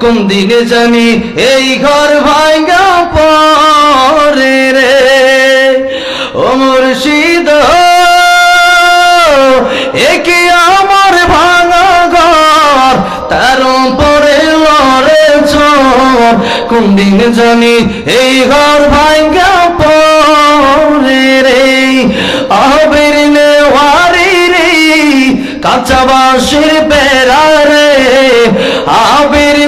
কোন দিনে জানি এই ঘর ভাঙ্গা পরে রে? ও মুর্শিদ একে আমার ভাঙা ঘর? তার উপরে লড়ে কোন দিন জানি এই ঘর ভাঙ্গা পরে রে? আবির নেওয়ারি রে, কাঁচা বাঁশের বেড়া রে। আবির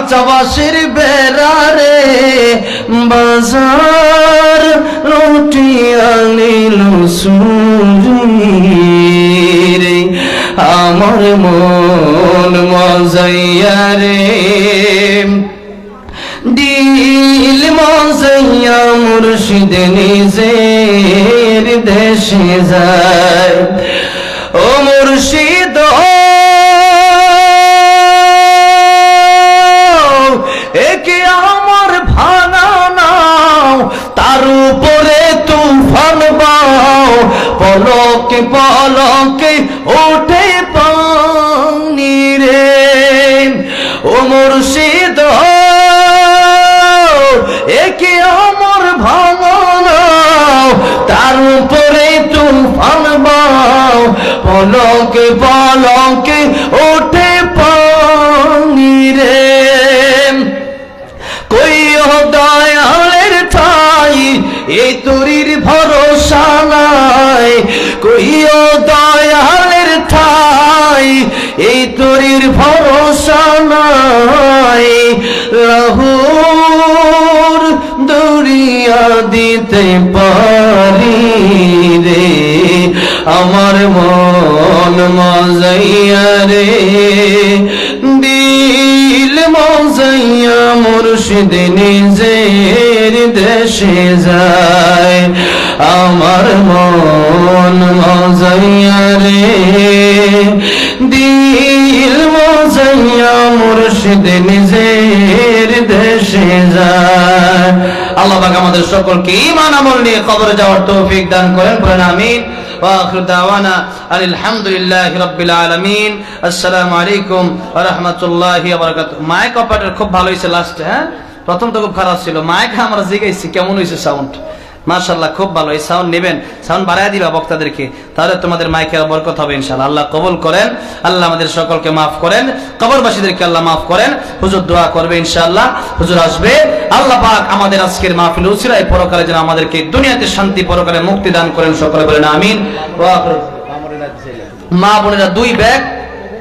কাঁচা বাঁশের বেড়া রে, বাজার রুটি আনিল সুরি আমার মন মজাইয়া রে, দিল মজাইয়া মুর্শিদ নিজের দেশে যায়। ও মুর্শিদ পলকে পলকে ওঠে পানি রে। ও মুর্শিদ একে আমার ভাঙনা? তার উপরে তুফান বাও। পলকে পলকে ওঠে পানি রে। কইও দয়ালের ঠাই, এই তরির দয়ালের ঠাই, এই তরির ভরসা নাই। রাহুর দরিয়া দিতে পারি রে, আমার মন মজাইয়া রে। দিল মজাইয়া মুর্শিদ নিজের দেশে যায়, আমার দিল মজাইয়া মুর্শিদ নিজের দেশে যায় আল্লাহ পাক আমাদের সকলকে ঈমান আমল নিয়ে কবরে যাওয়ার তৌফিক দান করেন পড়েন আমিন واخر دعوانا ان الحمد لله رب العالمين السلام عليكم ورحمه الله وبركاته মাইক অপারেটর খুব ভালো হয়েছে লাস্টে হ্যাঁ প্রথম তো খুব খারাপ ছিল মাইক আমরা জিগাইছি কেমন হয়েছে সাউন্ড মাশাল্লাহ খুব ভালো। এই সাউন্ড নেবেন সাউন্ড বাড়ায় দিবা বক্তাদেরকে। তাহলে তোমাদের মাইকের বরকত হবে ইনশাআল্লাহ। আল্লাহ কবুল করেন, আল্লাহ আমাদের সকলকে মাফ করেন, কবরবাসীদেরকে আল্লাহ মাফ করেন। হুজুর দোয়া করবে ইনশাআল্লাহ। হুজুর আসবে। আল্লাহ পাক আমাদের আজকের মাহফিল উসিরায় পরকালে যেন আমাদেরকে দুনিয়াতে শান্তি, পরকালে মুক্তি দান করেন। সকলে বলেন আমিন। মা বোনেরা দুই ব্যাগ